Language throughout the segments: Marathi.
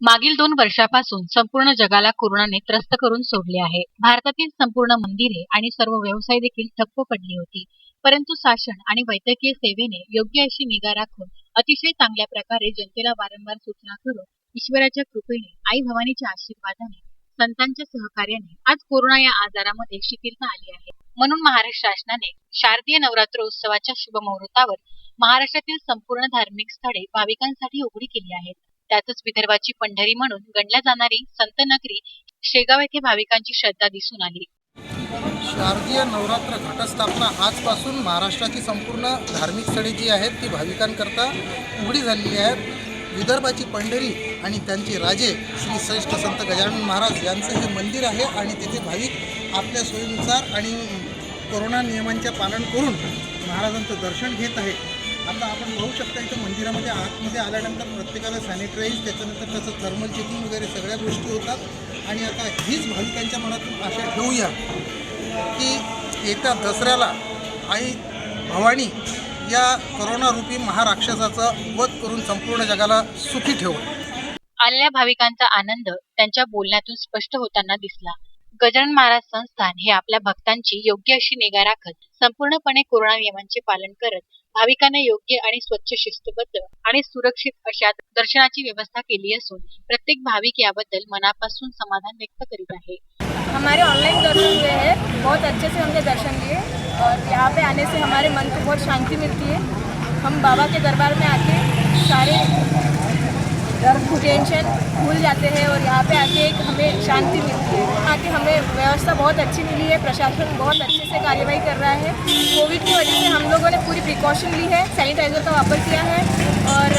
मागील दोन वर्षापासून संपूर्ण जगाला कोरोनाने त्रस्त करून सोडले आहे. भारतातील संपूर्ण मंदिरे आणि सर्व व्यवसाय देखील ठप्प पडली होती. परंतु शासन आणि वैद्यकीय सेवेने योग्य अशी निगा राखून अतिशय चांगल्या प्रकारे जनतेला वारंवार सूचना करून ईश्वराच्या कृपेने आई भवानीच्या आशीर्वादाने संतांच्या सहकार्याने आज कोरोना या आजारामध्ये शिथिलता आली आहे. म्हणून महाराष्ट्र शासनाने शारदीय नवरात्र उत्सवाच्या शुभ मुहूर्तावर महाराष्ट्रातील संपूर्ण धार्मिक स्थळे भाविकांसाठी उघडी केली आहेत. त्यातच विदर्भाची पंढरी म्हणून गणल्या जाणारी संत नगरी शेगाव येथे भाविकांची श्रद्धा दिसून आली. शारदीय नवरात्र घटस्थापना आजपासून महाराष्ट्राची संपूर्ण धार्मिक स्थळे जी आहेत ती भाविकांकरता उघडी झालेली आहेत. विदर्भाची पंढरी आणि त्यांचे राजे श्री श्रेष्ठ संत गजानन महाराज यांचं हे मंदिर आहे आणि तेथे भाविक आपल्या सोयीनुसार आणि कोरोना नियमांचे पालन करून महाराजांचं दर्शन घेत आहे आता आपण पाहू शकता इथं मंदिरामध्ये आतमध्ये आल्यानंतर प्रत्येकाला सॅनिटाईज त्याच्यानंतर त्याचं थर्मल चेकिंग वगैरे सगळ्या गोष्टी होतात. आणि आता हीच भाविकांच्या मनातून आशा ठेवूया की येत्या दसऱ्याला आई भवानी या करोनारूपी महाराक्षसाचं वध करून संपूर्ण जगाला सुखी ठेवू आलेल्या भाविकांचा आनंद त्यांच्या बोलण्यातून स्पष्ट होताना दिसला. गजानन महाराज संस्थान हे आपल्या भक्तांची योग्य अशी निगा राखत संपूर्णपणे कोरोना नियमांचे पालन करत भाविकांना योग्य आणि स्वच्छ शिस्तबद्ध आणि सुरक्षित अशा दर्शनाची व्यवस्था केली असून प्रत्येक भाविक याबद्दल मनापासून समाधान व्यक्त करीत आहे. हमारे ऑनलाइन दर्शन हुए हैं बहुत अच्छे से हमने दर्शन लिए और यहाँ पे आने से हमारे मन को बहुत शांति मिलती है। हम बाबा के दरबार में आके सारे टेंशन भूल जाते हैं और यहाँ पे आके एक हमें शांति मिलती है। आके हमें व्यवस्था बहुत अच्छी मिली है प्रशासन बहुत अच्छे से कार्यवाही कर रहा है। कोविड की वजह से हम लोगों ने पूरी प्रिकॉशन ली है सैनिटाइज़र का वापर किया है और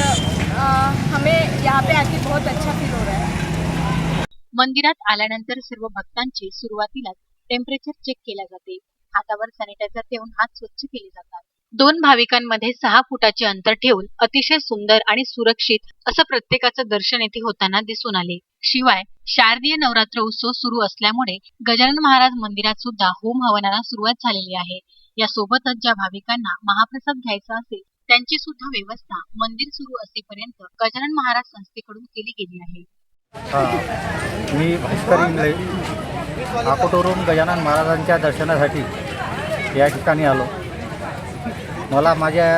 आ, हमें यहाँ पे आके बहुत अच्छा फील हो रहा है। मंदिरात आल्यानंतर सर्व भक्तांची सुरुवातीला टेम्परेचर चेक केल्या जाते. हातावर सॅनिटायझर ठेवून हात स्वच्छ केले जातात. दोन भाविकांमध्ये सहा फुटाचे अंतर ठेवून अतिशय सुंदर आणि सुरक्षित असं प्रत्येकाचं दर्शन येथे होताना दिसून आले. शिवाय शारदीय नवरात्र उत्सव सुरू असल्यामुळे गजानन महाराज मंदिरात सुद्धा होम हवनाला सुरुवात झालेली आहे. या सोबतच ज्या भाविकांना महाप्रसाद घ्यायचा असेल त्यांची सुद्धा व्यवस्था मंदिर सुरू असेपर्यंत गजानन महाराज संस्थेकडून केली गेली आहे. मी भास्कर इंगळे अकोटवरून गजानन महाराजांच्या दर्शनासाठी या ठिकाणी आलो. मला माझ्या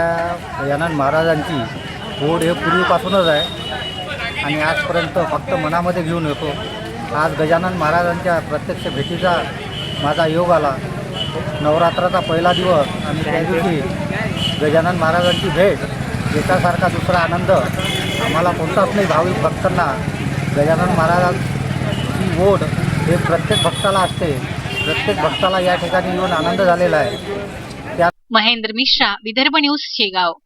गजानन महाराजांची ओढ हे पूर्वीपासूनच आहे. आणि आजपर्यंत फक्त मनामध्ये घेऊन येतो. आज गजानन महाराजांच्या प्रत्यक्ष भेटीचा माझा योग आला. नवरात्राचा पहिला दिवस आणि त्या दिवशी गजानन महाराजांची भेट एकासारखा दुसरा आनंद आम्हाला कोणताच नाही. भाविक भक्तांना गजानन महाराजांची ओढ हे प्रत्येक भक्ताला असते. प्रत्येक भक्ताला या ठिकाणी येऊन आनंद झालेला आहे. महेंद्र मिश्रा विदर्भ न्यूज शेगाव.